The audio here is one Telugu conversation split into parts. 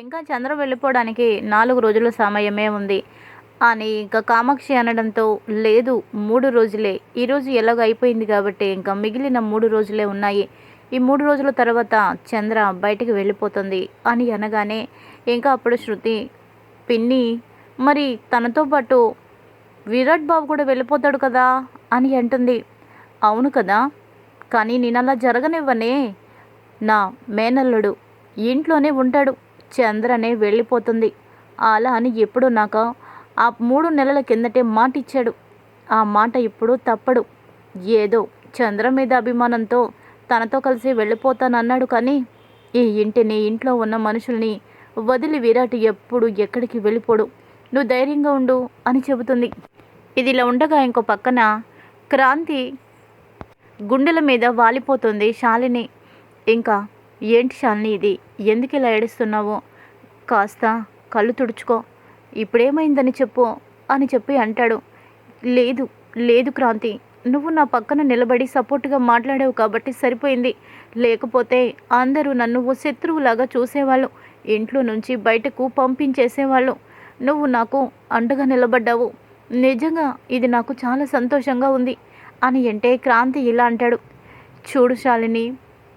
ఇంకా చంద్ర వెళ్ళిపోవడానికి నాలుగు రోజుల సమయమే ఉంది. అని ఇంకా కామాక్షి అనడంతో లేదు మూడు రోజులే. ఈరోజు ఎలాగో అయిపోయింది కాబట్టి ఇంకా మిగిలిన మూడు రోజులే ఉన్నాయి. ఈ మూడు రోజుల తర్వాత చంద్ర బయటికి వెళ్ళిపోతుంది అని అనగానే ఇంకా అప్పుడు శృతి పిన్ని మరి తనతో పాటు విరాట్ బాబు కూడా వెళ్ళిపోతాడు కదా అని అంటుంది. అవును కదా కానీ నేను అలా జరగనివ్వనే. నా మేనల్లుడు ఇంట్లోనే ఉంటాడు. చంద్రనే వెళ్ళిపోతుంది. అలా అని ఎప్పుడు నాకు ఆ మూడు నెలల కిందటే మాట ఇచ్చాడు ఆ మాట ఇప్పుడు తప్పడు. ఏదో చంద్ర మీద అభిమానంతో తనతో కలిసి వెళ్ళిపోతానన్నాడు కానీ ఈ ఇంటిని ఇంట్లో ఉన్న మనుషుల్ని వదిలి విరాట్ ఎప్పుడు ఎక్కడికి వెళ్ళిపోడు. నువ్వు ధైర్యంగా ఉండు అని చెబుతుంది. ఇది ఇలా ఉండగా ఇంకో పక్కన క్రాంతి గుండెల మీద వాలిపోతుంది శాలిని. ఇంకా ఏంటి శాలిని ఇది? ఎందుకు ఇలా ఏడుస్తున్నావు? కాస్త కళ్ళు తుడుచుకో. ఇప్పుడేమైందని చెప్పు అని చెప్పి అంటాడు. లేదు లేదు క్రాంతి. నువ్వు నా పక్కన నిలబడి సపోర్ట్గా మాట్లాడావు కాబట్టి సరిపోయింది. లేకపోతే అందరూ నన్ను ఓ శత్రువులాగా చూసేవాళ్ళు. ఇంట్లో నుంచి బయటకు పంపించేసేవాళ్ళు. నువ్వు నాకు అండగా నిలబడ్డావు. నిజంగా ఇది నాకు చాలా సంతోషంగా ఉంది అని అంటే క్రాంతి ఇలా అంటాడు. చూడు శాలిని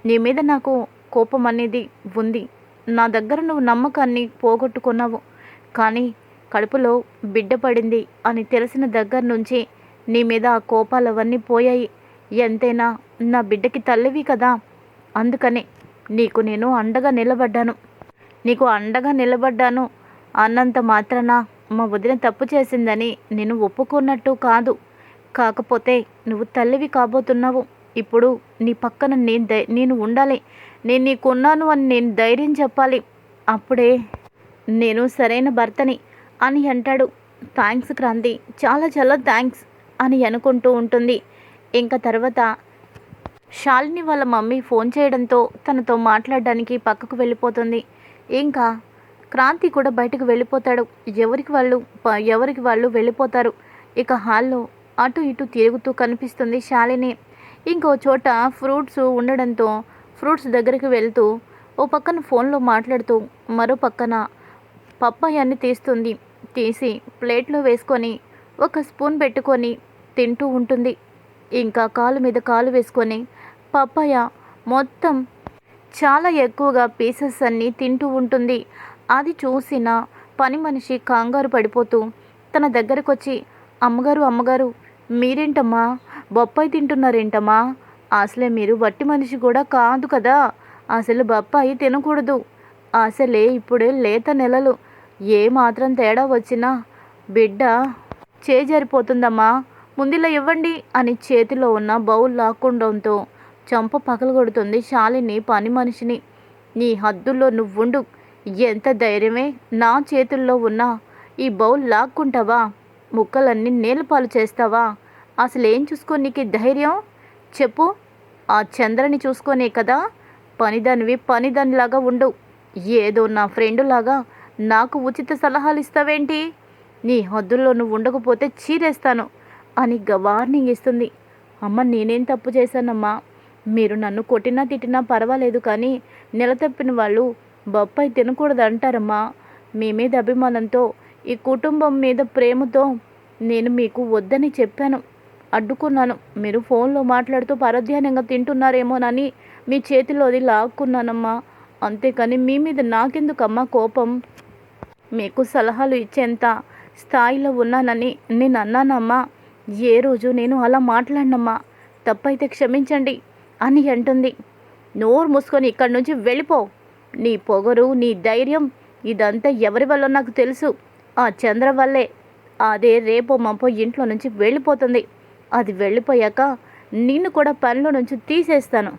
నీ మీద నాకు కోపం అనేది ఉంది. నా దగ్గర నువ్వు నమ్మకాన్ని పోగొట్టుకున్నావు. కానీ కడుపులో బిడ్డ పడింది అని తెలిసిన దగ్గర నుంచి నీ మీద ఆ కోపాలు అవన్నీ పోయాయి. ఎంతైనా నా బిడ్డకి తల్లివి కదా. అందుకనే నీకు నేను అండగా నిలబడ్డాను. నీకు అండగా నిలబడ్డాను అన్నంత మాత్రాన మా వదిన తప్పు చేసిందని నేను ఒప్పుకున్నట్టు కాదు. కాకపోతే నువ్వు తల్లివి కాబోతున్నావు. ఇప్పుడు నీ పక్కన నేను నేను ఉండాలి. నేను నీకున్నాను అని నేను ధైర్యం చెప్పాలి. అప్పుడే నేను సరైన భర్తని అని అంటాడు. థ్యాంక్స్ క్రాంతి. చాలా చాలా థ్యాంక్స్ అని అనుకుంటూ ఉంటుంది. ఇంకా తర్వాత శాలిని వాళ్ళ మమ్మీ ఫోన్ చేయడంతో తనతో మాట్లాడడానికి పక్కకు వెళ్ళిపోతుంది. ఇంకా క్రాంతి కూడా బయటకు వెళ్ళిపోతాడు. ఎవరికి వాళ్ళు ఎవరికి వాళ్ళు వెళ్ళిపోతారు? ఇక హాల్లో అటు ఇటు తిరుగుతూ కనిపిస్తుంది శాలిని. ఇంకో చోట ఫ్రూట్స్ ఉండడంతో ఫ్రూట్స్ దగ్గరికి వెళ్తూ ఓ పక్కన ఫోన్లో మాట్లాడుతూ మరో పక్కన పప్పాయాన్ని తీస్తుంది. తీసి ప్లేట్లో వేసుకొని ఒక స్పూన్ పెట్టుకొని తింటూ ఉంటుంది. ఇంకా కాలు మీద కాలు వేసుకొని పప్పాయ మొత్తం చాలా ఎక్కువగా పీసెస్ అన్నీ తింటూ ఉంటుంది. అది చూసిన పని మనిషి కంగారు పడిపోతూ తన దగ్గరకు వచ్చి అమ్మగారు అమ్మగారు మీరేంటమ్మా? బొప్పాయి తింటున్నారేంటమ్మా? అసలే మీరు వట్టి మనిషి కూడా కాదు కదా. అసలు బొప్పాయి తినకూడదు. అసలే ఇప్పుడే లేత నెలలు. ఏ మాత్రం తేడా వచ్చినా. బిడ్డ చేజారిపోతుందమ్మా ముందులో ఇవ్వండి అని చేతిలో ఉన్న బౌల్ లాక్కుండంతో చంప పగలగొడుతుంది శాలిని పని మనిషిని. నీ హద్దుల్లో నువ్వుండు. ఎంత ధైర్యమే నా చేతుల్లో ఉన్న. ఈ బౌల్ లాక్కుంటావా? ముక్కలన్నీ నేలపాలు చేస్తావా? అసలేం చూసుకో నీకు ధైర్యం? చెప్పు. ఆ చంద్రని చూసుకొనే కదా? పనిదానివి పనిదానిలాగా ఉండు ఏదో నా ఫ్రెండులాగా నాకు ఉచిత సలహాలు ఇస్తావేంటి? నీ హద్దుల్లో నువ్వు ఉండకపోతే చీరేస్తాను అని వార్నింగ్ ఇస్తుంది. అమ్మ నేనేం తప్పు చేశానమ్మా? మీరు నన్ను కొట్టినా తిట్టినా పర్వాలేదు కానీ నిలతప్పిన వాళ్ళు బొప్పాయి తినకూడదు అంటారమ్మా మీ మీద అభిమానంతో ఈ కుటుంబం మీద ప్రేమతో నేను మీకు వద్దని చెప్పాను. అడ్డుకున్నాను. మీరు ఫోన్లో మాట్లాడుతూ పరధ్యానంగా తింటున్నారేమోనని మీ చేతిలోది లాక్కున్నానమ్మా. అంతేకాని మీ మీద నాకెందుకమ్మా కోపం? మీకు సలహాలు ఇచ్చేంత స్థాయిలో ఉన్నానని నేను అన్నానమ్మా ఏ రోజు నేను అలా మాట్లాడినమ్మా. తప్పైతే క్షమించండి అని అంటుంది. నోరు మూసుకొని ఇక్కడి నుంచి వెళ్ళిపో. నీ పొగరు నీ ధైర్యం ఇదంతా ఎవరి వల్ల నాకు తెలుసు. ఆ చంద్ర వల్లే. అదే రేపో మాపో ఇంట్లో నుంచి వెళ్ళిపోతుంది. అది వెళ్ళిపోయాక నిన్ను కూడా పనిలో నుంచి తీసేస్తాను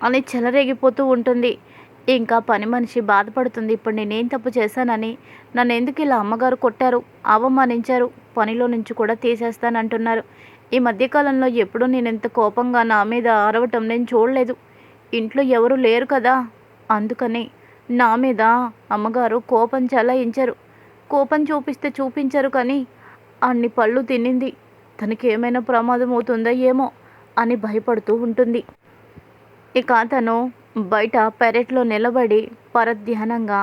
అని చెలరేగిపోతూ ఉంటుంది. ఇంకా పని మనిషి బాధపడుతుంది. ఇప్పుడు నేనేం తప్పు చేశానని నన్ను ఎందుకు ఇలా అమ్మగారు కొట్టారు? అవమానించారు. పనిలో నుంచి కూడా తీసేస్తానంటున్నారు. ఈ మధ్యకాలంలో ఎప్పుడూ నేను ఎంత కోపంగా నా మీద అరవటం నేను చూడలేదు. ఇంట్లో ఎవరు లేరు కదా. అందుకని నా మీద అమ్మగారు కోపం చలాయించారు. కోపం చూపిస్తే చూపించారు కానీ అన్ని పళ్ళు తినింది తనకి ఏమైనా ప్రమాదం అవుతుందో ఏమో అని భయపడుతూ ఉంటుంది. ఇక అతను బయట పెరట్లో నిలబడి పరధ్యానంగా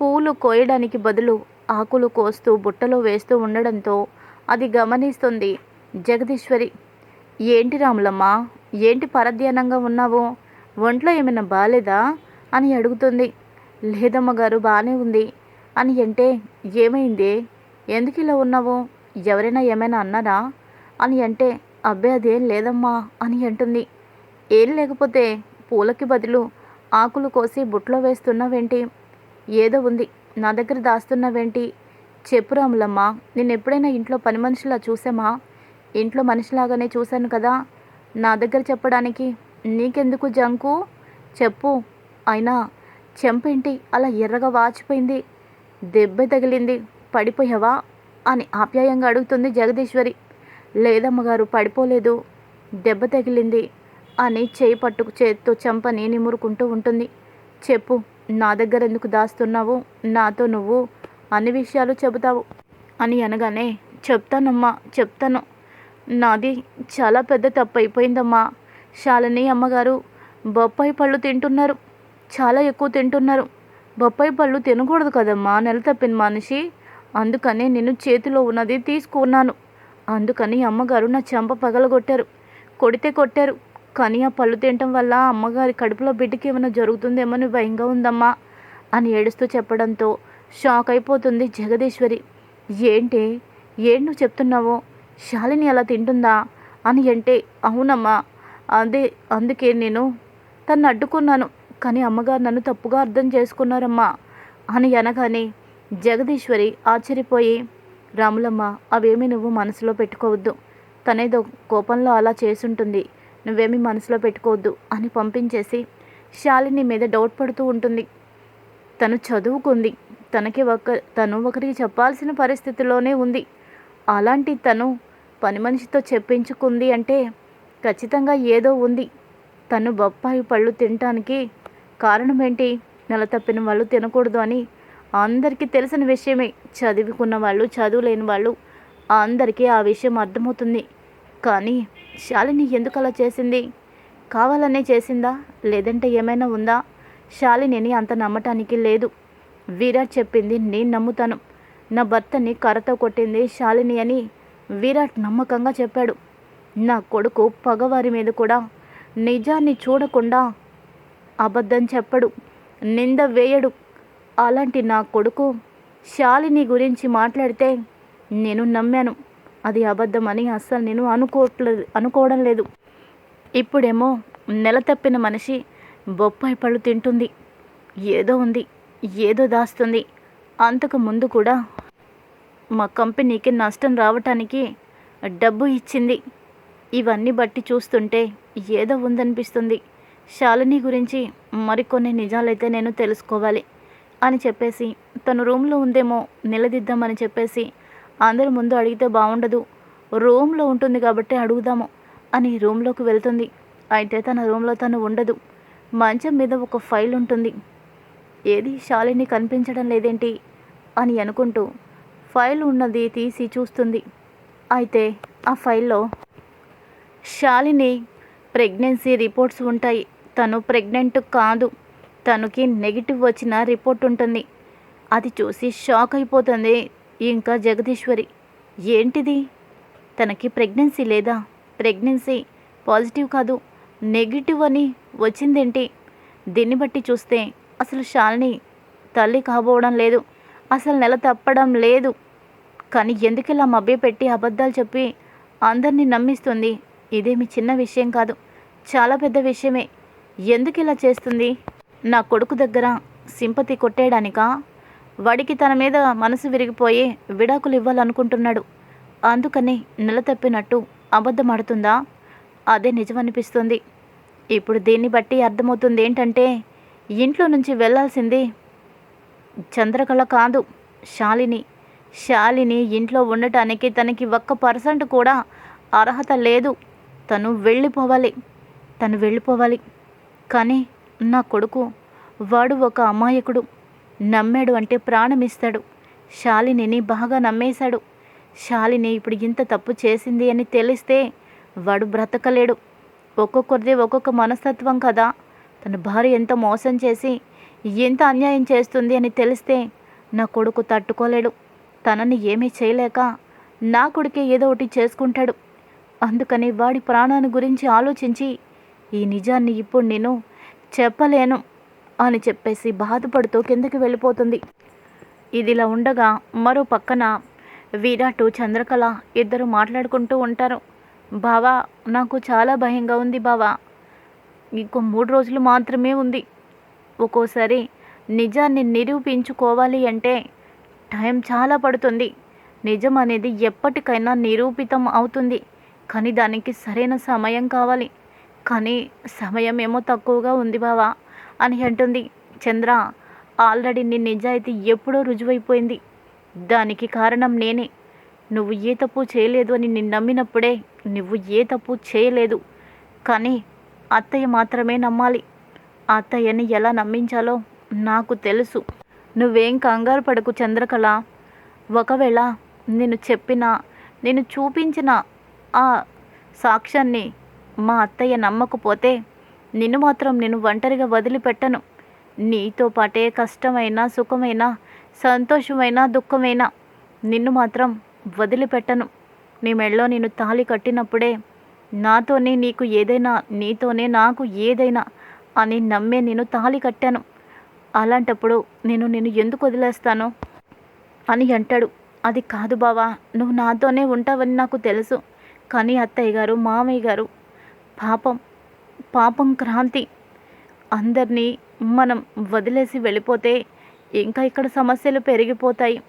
పూలు కోయడానికి బదులు ఆకులు కోస్తూ బుట్టలో వేస్తూ ఉండడంతో అది గమనిస్తుంది జగదీశ్వరి. ఏంటి రాములమ్మ ఏంటి పరధ్యానంగా ఉన్నావు? ఒంట్లో ఏమైనా బాగాలేదా అని అడుగుతుంది. లేదమ్మ గారు బాగానే ఉంది. అని అంటే ఏమైంది? ఎందుకు ఇలా ఉన్నావు? ఎవరైనా ఏమైనా అన్నారా? అని అంటే అబ్బే అదేం లేదమ్మా అని అంటుంది. ఏం లేకపోతే పూలకి బదులు ఆకులు కోసి బుట్లో వేస్తున్నావేంటి? ఏదో ఉంది నా దగ్గర దాస్తున్నావేంటి? చెప్పు రాములమ్మ నేను ఎప్పుడైనా ఇంట్లో పని మనిషిలా చూసామా? ఇంట్లో మనిషిలాగానే చూశాను కదా. నా దగ్గర చెప్పడానికి నీకెందుకు జంకు? చెప్పు. అయినా చెంపేంటి? అలా ఎర్రగా వాచిపోయింది. దెబ్బ తగిలింది. పడిపోయావా? అని ఆప్యాయంగా అడుగుతుంది జగదీశ్వరి. లేదమ్మగారు పడిపోలేదు. దెబ్బ తగిలింది అని చేయి పట్టుకు చేత్తో చెంపని నిమురుకుంటూ ఉంటుంది. చెప్పు నా దగ్గర ఎందుకు దాస్తున్నావు? నాతో నువ్వు అన్ని విషయాలు చెబుతావు. అని అనగానే చెప్తానమ్మా చెప్తాను. నాది చాలా పెద్ద తప్పు అయిపోయిందమ్మా శాలిని అమ్మగారు బొప్పాయి పళ్ళు తింటున్నారు. చాలా ఎక్కువ తింటున్నారు. బొప్పాయి పళ్ళు తినకూడదు కదమ్మా నెల తప్పిన మనిషి. అందుకనే నేను చేతిలో ఉన్నది తీసుకున్నాను. అందుకని అమ్మగారు నా చెంప పగలగొట్టారు. కొడితే కొట్టారు. కానీ ఆ పళ్ళు తినటం వల్ల అమ్మగారి కడుపులో బిడ్డకి ఏమైనా జరుగుతుందేమని భయంగా ఉందమ్మా అని ఏడుస్తూ చెప్పడంతో షాక్ అయిపోతుంది జగదీశ్వరి. ఏంటి? ఏం నువ్వు చెప్తున్నావో? శాలిని అలా తింటుందా? అని అంటే అవునమ్మా. అదే అందుకే నేను తను అడ్డుకున్నాను. కానీ అమ్మగారు నన్ను తప్పుగా అర్థం చేసుకున్నారమ్మా అని అనగానే జగదీశ్వరి ఆశ్చర్యపోయి రాములమ్మ అవేమీ నువ్వు మనసులో పెట్టుకోవద్దు. తనేదో కోపంలో అలా చేసుంటుంది. నువ్వేమీ మనసులో పెట్టుకోవద్దు అని పంపించేసి శాలిని మీద డౌట్ పడుతూ ఉంటుంది. తను చదువుకుంది. తనకి ఒక తను ఒకరికి చెప్పాల్సిన పరిస్థితిలోనే ఉంది. అలాంటి తను పని మనిషితో చెప్పించుకుంది అంటే ఖచ్చితంగా ఏదో ఉంది. తను బొప్పాయి పళ్ళు తినటానికి కారణం ఏంటి నెల తప్పిన వాళ్ళు తినకూడదు అని అందరికీ తెలిసిన విషయమే. చదువుకున్న వాళ్ళు చదువు లేని వాళ్ళు అందరికీ ఆ విషయం అర్థమవుతుంది. కానీ శాలిని ఎందుకు అలా చేసింది? కావాలనే చేసిందా? లేదంటే ఏమైనా ఉందా? శాలినిని అంత నమ్మటానికి లేదు. విరాట్ చెప్పింది నేను నమ్ముతాను. నా భర్తని కర్రతో కొట్టింది శాలిని అని విరాట్ నమ్మకంగా చెప్పాడు. నా కొడుకు పగవారి మీద కూడా నిజాన్ని చూడకుండా అబద్ధం చెప్పడు. నింద వేయడు. అలాంటి నా కొడుకు శాలిని గురించి మాట్లాడితే నేను నమ్మాను. అది అబద్ధమని అస్సలు నేను అనుకోవట్లేదు అనుకోవడం లేదు. ఇప్పుడేమో నెల తప్పిన మనిషి బొప్పాయి పళ్ళు తింటుంది. ఏదో ఉంది ఏదో దాస్తుంది. అంతకు ముందు కూడా మా కంపెనీకి నష్టం రావటానికి డబ్బు ఇచ్చింది. ఇవన్నీ బట్టి చూస్తుంటే ఏదో ఉందనిపిస్తుంది. శాలిని గురించి మరికొన్ని నిజాలైతే నేను తెలుసుకోవాలి. అని చెప్పేసి తను రూమ్లో ఉందేమో నిలదిద్దామని చెప్పేసి అందరి ముందు అడిగితే బాగుండదు రూమ్లో ఉంటుంది కాబట్టి అడుగుదాము అని రూమ్లోకి వెళ్తుంది. అయితే తన రూమ్లో తను ఉండదు. మంచం మీద ఒక ఫైల్ ఉంటుంది. ఏది శాలిని కనిపించడం లేదేంటి అని అనుకుంటూ ఫైల్ ఉన్నది తీసి చూస్తుంది. అయితే ఆ ఫైల్లో శాలిని ప్రెగ్నెన్సీ రిపోర్ట్స్ ఉంటాయి. తను ప్రెగ్నెంట్ కాదు. తనకి నెగిటివ్ వచ్చిన రిపోర్ట్ ఉంటుంది. అది చూసి షాక్ అయిపోతుంది ఇంకా జగదీశ్వరి. ఏంటిది? తనకి ప్రెగ్నెన్సీ లేదా? ప్రెగ్నెన్సీ పాజిటివ్ కాదు నెగిటివ్ అని వచ్చిందేంటి? దీన్ని బట్టి చూస్తే అసలు శాలిని తల్లి కాబోవడం లేదు అసలు నెల తప్పడం లేదు. కానీ ఎందుకు ఇలా మభ్యపెట్టి అబద్ధాలు చెప్పి అందరినీ నమ్మిస్తుంది? ఇదేమి చిన్న విషయం కాదు చాలా పెద్ద విషయమే. ఎందుకు ఇలా చేస్తుంది? నా కొడుకు దగ్గర సింపతి కొట్టేయడానికా? వాడికి తన మీద మనసు విరిగిపోయి విడాకులు ఇవ్వాలనుకుంటున్నాడు. అందుకని నెల తప్పినట్టు అబద్ధమాడుతుందా? అదే నిజమనిపిస్తుంది. ఇప్పుడు దీన్ని బట్టి అర్థమవుతుంది ఏంటంటే ఇంట్లో నుంచి వెళ్ళాల్సింది చంద్రకళ కాదు శాలిని. శాలిని ఇంట్లో ఉండటానికి తనకి ఒక్క పర్సెంట్ కూడా అర్హత లేదు. తను వెళ్ళిపోవాలి. తను వెళ్ళిపోవాలి. కానీ నా కొడుకు. వాడు ఒక అమాయకుడు. నమ్మాడు అంటే ప్రాణం ఇస్తాడు శాలినిని బాగా నమ్మేశాడు. శాలిని ఇప్పుడు ఇంత తప్పు చేసింది అని తెలిస్తే వాడు బ్రతకలేడు. ఒక్కొక్కరిది ఒక్కొక్క మనస్తత్వం కదా. తన భార్య ఎంత మోసం చేసి ఎంత అన్యాయం చేస్తుంది అని తెలిస్తే నా కొడుకు తట్టుకోలేడు. తనని ఏమీ చేయలేక నా కొడుకే ఏదో ఒకటి చేసుకుంటాడు. అందుకని వాడి ప్రాణాన్ని గురించి ఆలోచించి ఈ నిజాన్ని ఇప్పుడు నేను చెప్పలేను అని చెప్పేసి బాధపడుతూ కిందకి వెళ్ళిపోతుంది. ఇదిలా ఉండగా మరో పక్కన విరాటు చంద్రకళ ఇద్దరు మాట్లాడుకుంటూ ఉంటారు. బావా నాకు చాలా భయంగా ఉంది బావా. ఇంకో మూడు రోజులు మాత్రమే ఉంది. ఒక్కోసారి నిజాన్ని నిరూపించుకోవాలి అంటే టైం చాలా పడుతుంది. నిజం అనేది ఎప్పటికైనా నిరూపితం అవుతుంది. కానీ దానికి సరైన సమయం కావాలి. కానీ సమయం ఏమో తక్కువగా ఉంది బావా అని అంటుంది. చంద్ర ఆల్రెడీ నీ నిజాయితీ ఎప్పుడో రుజువైపోయింది. దానికి కారణం నేనే. నువ్వు ఏ తప్పు చేయలేదు అని నిన్ను నమ్మినప్పుడే నువ్వు ఏ తప్పు చేయలేదు. కానీ అత్తయ్య మాత్రమే నమ్మాలి. అత్తయ్యని ఎలా నమ్మించాలో నాకు తెలుసు. నువ్వేం కంగారు పడకు చంద్రకళ. ఒకవేళ నేను చెప్పిన నేను చూపించిన ఆ సాక్ష్యాన్ని మా అత్తయ్య నమ్మకపోతే నిన్ను మాత్రం నేను ఒంటరిగా వదిలిపెట్టను. నీతో పాటే కష్టమైన సుఖమైన సంతోషమైన దుఃఖమైన నిన్ను మాత్రం వదిలిపెట్టను. నీ మెళ్ళో నేను తాళి కట్టినప్పుడే నాతోనే నీకు ఏదైనా నీతోనే నాకు ఏదైనా అని నమ్మే నేను తాళి కట్టాను. అలాంటప్పుడు నేను నేను ఎందుకు వదిలేస్తాను? అని అంటాడు. అది కాదు బావా నువ్వు నాతోనే ఉంటావని నాకు తెలుసు. కానీ అత్తయ్య గారు మామయ్య గారు పాపం పాపం క్రాంతి. అందరినీ మనం వదిలేసి వెళ్ళిపోతే ఇంకా ఇక్కడ సమస్యలు పెరిగిపోతాయి.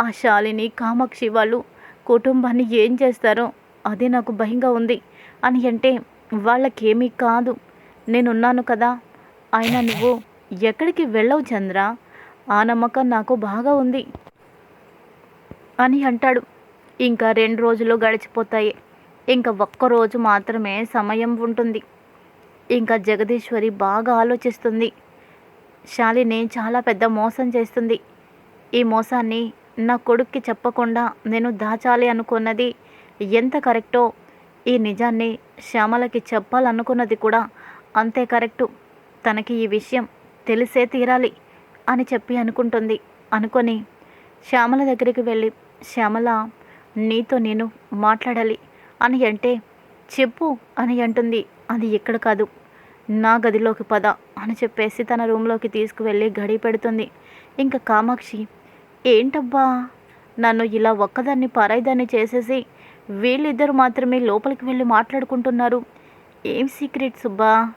ఆ శాలిని కామాక్షి వాళ్ళు కుటుంబాన్ని ఏం చేస్తారో అదే నాకు భయంగా ఉంది. అని అంటే వాళ్ళకేమీ కాదు. నేనున్నాను కదా. అయినా నువ్వు ఎక్కడికి వెళ్ళవు చంద్ర. ఆ నమ్మకం నాకు బాగా ఉంది. అని అంటాడు. ఇంకా రెండు రోజులు గడిచిపోతాయి. ఇంకా ఒక్కరోజు మాత్రమే సమయం ఉంటుంది. ఇంకా జగదీశ్వరి బాగా ఆలోచిస్తుంది. శాలిని చాలా పెద్ద మోసం చేస్తుంది. ఈ మోసాన్ని నా కొడుక్కి చెప్పకుండా నేను దాచాలి అనుకున్నది ఎంత కరెక్టో ఈ నిజాన్ని శ్యామలకి చెప్పాలనుకున్నది కూడా అంతే కరెక్టు. తనకి ఈ విషయం తెలిసే తీరాలి అని చెప్పి అనుకుంటుంది. అనుకొని శ్యామల దగ్గరికి వెళ్ళి శ్యామల నీతో నేను మాట్లాడాలి. అని అంటే చెప్పు అని అంటుంది. అది ఇక్కడ కాదు. నా గదిలోకి పద అని చెప్పేసి తన రూమ్లోకి తీసుకువెళ్ళి గడి పెడుతుంది. ఇంకా కామాక్షి ఏంటబ్బా? నన్ను ఇలా ఒక్కదాన్ని పరాయిదాన్ని చేసేసి వీళ్ళిద్దరు మాత్రమే లోపలికి వెళ్ళి మాట్లాడుకుంటున్నారు. ఏం సీక్రెట్ సుబ్బా?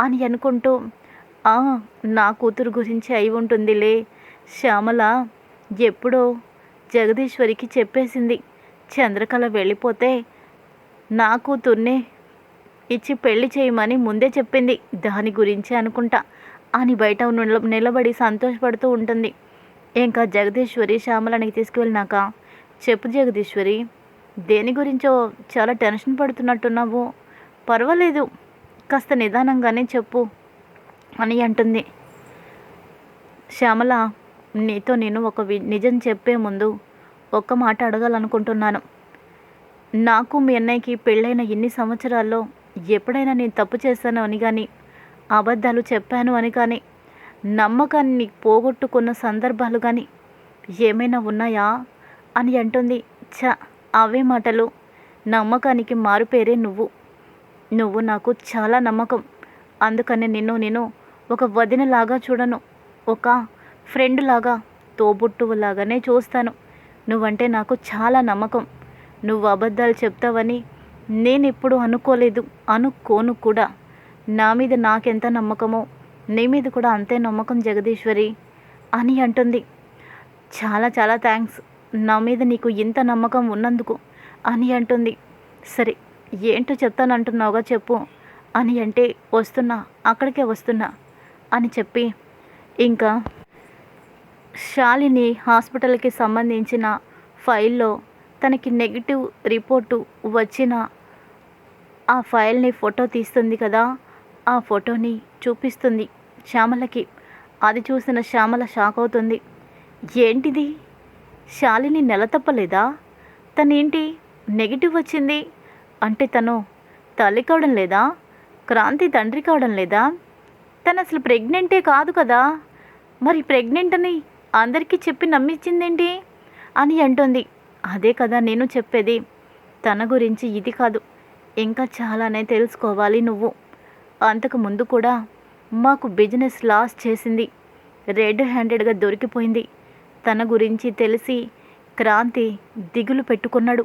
అని అనుకుంటూ "ఆ, నా కూతురు గురించి అయి ఉంటుందిలే. శ్యామల ఎప్పుడో జగదీశ్వరికి చెప్పేసింది. చంద్రకళ వెళ్ళిపోతే నా కూతుర్నే ఇచ్చి పెళ్ళి చేయమని ముందే చెప్పింది. దాని గురించి అనుకుంటా. అని బయట నిలబడి సంతోషపడుతూ ఉంటుంది. ఇంకా జగదీశ్వరి శ్యామలానికి తీసుకువెళ్ళినాక? చెప్పు జగదీశ్వరి దేని గురించో చాలా టెన్షన్ పడుతున్నట్టున్నావు. పర్వాలేదు. కాస్త నిదానంగానే చెప్పు అని అంటుంది. శ్యామల నీతో నేను ఒక వి- నిజం చెప్పే ముందు ఒక్క మాట అడగాలనుకుంటున్నాను. నాకు మీ అన్నయ్యకి పెళ్ళైన ఎన్ని సంవత్సరాల్లో ఎప్పుడైనా నేను తప్పు చేశాను అని కానీ అబద్ధాలు చెప్పాను అని కానీ నమ్మకాన్ని పోగొట్టుకున్న సందర్భాలు కానీ ఏమైనా ఉన్నాయా? అని అంటుంది. చ అవే మాటలు. నమ్మకానికి మారుపేరే నువ్వు. నువ్వు నాకు చాలా నమ్మకం. అందుకని నిన్ను నేను ఒక వదినలాగా చూడను. ఒక ఫ్రెండ్ లాగా తోబుట్టువులాగానే చూస్తాను. నువ్వంటే నాకు చాలా నమ్మకం. నువ్వు అబద్ధాలు చెప్తావని నేను ఎప్పుడు అనుకోలేదు అనుకోను కూడా. నా మీద నాకెంత నమ్మకమో నీ మీద కూడా అంతే నమ్మకం జగదీశ్వరి అని అంటుంది. చాలా చాలా థ్యాంక్స్. నా మీద నీకు ఇంత నమ్మకం ఉన్నందుకు అని అంటుంది. సరే ఏంటో చెప్తానంటున్నావుగా చెప్పు అని అంటే వస్తున్నా అక్కడికే వస్తున్నా అని చెప్పి ఇంకా శాలిని హాస్పిటల్కి సంబంధించిన ఫైల్లో తనకి నెగిటివ్ రిపోర్టు వచ్చిన ఆ ఫైల్ని ఫోటో తీస్తుంది కదా ఆ ఫోటోని చూపిస్తుంది శ్యామలకి. అది చూసిన శ్యామల షాక్ అవుతుంది. ఏంటిది? శాలిని నెల తప్పలేదా? తనేంటి నెగిటివ్ వచ్చింది? అంటే తను తల్లి కావడం లేదా? క్రాంతి తండ్రి కావడం లేదా? తను అసలు ప్రెగ్నెంటే కాదు కదా? మరి ప్రెగ్నెంట్ అని అందరికీ చెప్పి నమ్మించిందేంటి? అని అంటుంది. అదే కదా నేను చెప్పేది. తన గురించి ఇది కాదు. ఇంకా చాలానే తెలుసుకోవాలి నువ్వు. అంతకు ముందు కూడా మాకు బిజినెస్ లాస్ చేసింది. రెడ్ హ్యాండెడ్గా దొరికిపోయింది. తన గురించి తెలిసి క్రాంతి దిగులు పెట్టుకున్నాడు.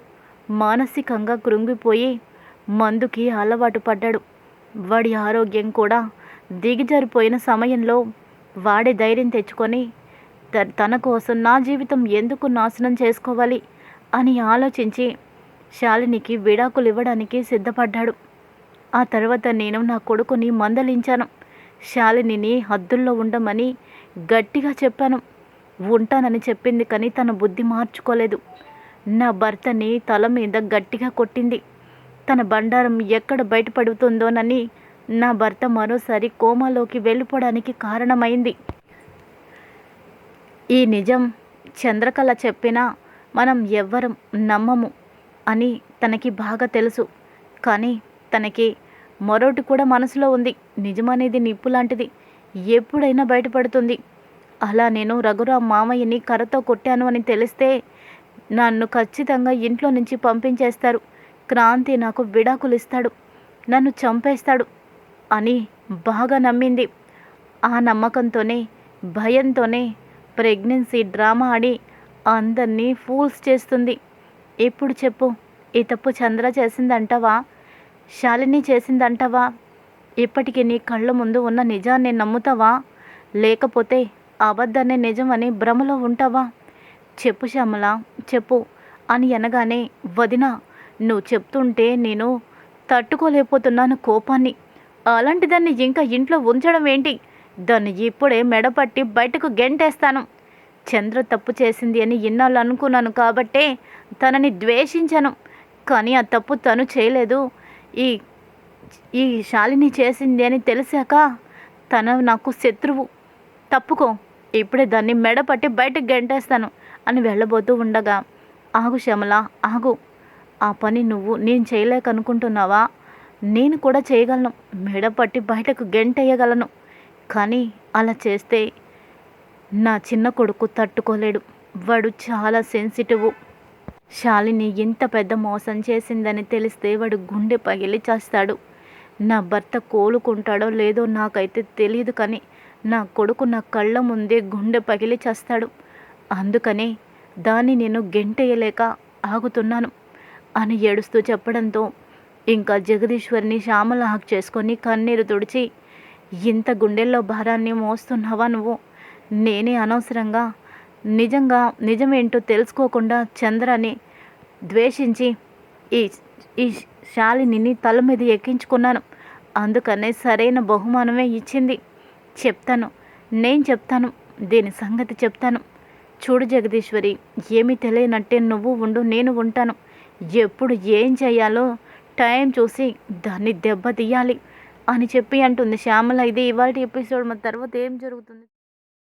మానసికంగా కృంగిపోయి మందుకి అలవాటు పడ్డాడు. వాడి ఆరోగ్యం కూడా దిగజారిపోయిన సమయంలో వాడే ధైర్యం తెచ్చుకొని త- తన కోసం నా జీవితం ఎందుకు నాశనం చేసుకోవాలి? అని ఆలోచించి శాలినికి విడాకులు ఇవ్వడానికి సిద్ధపడ్డాడు. ఆ తర్వాత నేను నా కొడుకుని మందలించాను. శాలినిని హద్దుల్లో ఉండమని గట్టిగా చెప్పాను. ఉంటానని చెప్పింది కానీ తన బుద్ధి మార్చుకోలేదు. నా భర్తని తల మీద గట్టిగా కొట్టింది. తన బండారం ఎక్కడ బయటపడుతుందోనని నా భర్త మరోసారి కోమాలోకి వెళ్ళిపోవడానికి కారణమైంది. ఈ నిజం చంద్రకళ చెప్పినా మనం ఎవ్వరం నమ్మము అని తనకి బాగా తెలుసు. కానీ తనకి మరొకటి కూడా మనసులో ఉంది. నిజమనేది నిప్పు లాంటిది. ఎప్పుడైనా బయటపడుతుంది. అలా నేను రఘురామ్ మామయ్యని కర్రతో కొట్టాను అని తెలిస్తే నన్ను ఖచ్చితంగా ఇంట్లో నుంచి పంపించేస్తారు. క్రాంతి నాకు విడాకులు ఇస్తాడు నన్ను చంపేస్తాడు అని బాగా నమ్మింది. ఆ నమ్మకంతోనే భయంతోనే ప్రెగ్నెన్సీ డ్రామా ఆడి అందరినీ ఫూల్స్ చేస్తుంది. ఎప్పుడు చెప్పు ఈ తప్పు చంద్ర చేసిందంటావా? శాలిని చేసిందంటావా? ఇప్పటికీ నీ కళ్ళ ముందు ఉన్న నిజాన్ని నమ్ముతావా? లేకపోతే అబద్ధాన్ని నిజమని భ్రమలో ఉంటావా? చెప్పు శ్యామల చెప్పు అని అనగానే వదిన నువ్వు చెప్తుంటే నేను తట్టుకోలేకపోతున్నాను కోపాన్ని. అలాంటి దాన్ని ఇంకా ఇంట్లో ఉంచడం ఏంటి దాన్ని ఇప్పుడే మెడపట్టి బయటకు గెంటేస్తాను. చంద్ర తప్పు చేసింది అని ఇన్నాళ్ళు అనుకున్నాను కాబట్టే తనని ద్వేషించను. కానీ ఆ తప్పు తను చేయలేదు. ఈ ఈ శాలిని చేసింది అని తెలిసాక తన నాకు శత్రువు. తప్పుకో ఇప్పుడే దాన్ని మెడపట్టి బయటకు గెంటేస్తాను అని వెళ్ళబోతూ ఉండగా ఆగు శ్యామల ఆగు. ఆ పని నువ్వు నేను చేయలేకనుకుంటున్నావా? నేను కూడా చేయగలను. మెడపట్టి బయటకు గెంటేయగలను. కానీ అలా చేస్తే నా చిన్న కొడుకు తట్టుకోలేడు. వాడు చాలా సెన్సిటివ్. శాలిని ఇంత పెద్ద మోసం చేసిందని తెలిస్తే వాడు గుండె పగిలి చేస్తాడు. నా భర్త కోలుకుంటాడో లేదో నాకైతే తెలియదు కానీ నా కొడుకు నా కళ్ళ ముందే గుండె పగిలి చేస్తాడు. అందుకనే దాన్ని నేను గెంటేయలేక ఆగుతున్నాను అని ఏడుస్తూ చెప్పడంతో ఇంకా జగదీశ్వరిని శ్యామల హాక్ చేసుకొని కన్నీరు తుడిచి ఇంత గుండెల్లో భారాన్ని మోస్తున్నావా నువ్వు? నేనే అనవసరంగా నిజంగా నిజమేంటో తెలుసుకోకుండా చంద్రని ద్వేషించి ఈ ఈ శాలిని తల మీద ఎక్కించుకున్నాను. అందుకనే సరైన బహుమానమే ఇచ్చింది. చెప్తాను నేను చెప్తాను దీని సంగతి చెప్తాను. చూడు జగదీశ్వరి ఏమీ తెలియనట్టే నువ్వు ఉండు నేను ఉంటాను. ఎప్పుడు ఏం చేయాలో టైం చూసి దాన్ని దెబ్బతీయాలి అని చెప్పి అంటుంది శ్యామల. ఇది ఇవాళ ఎపిసోడ్ మన తర్వాత ఏం జరుగుతుంది?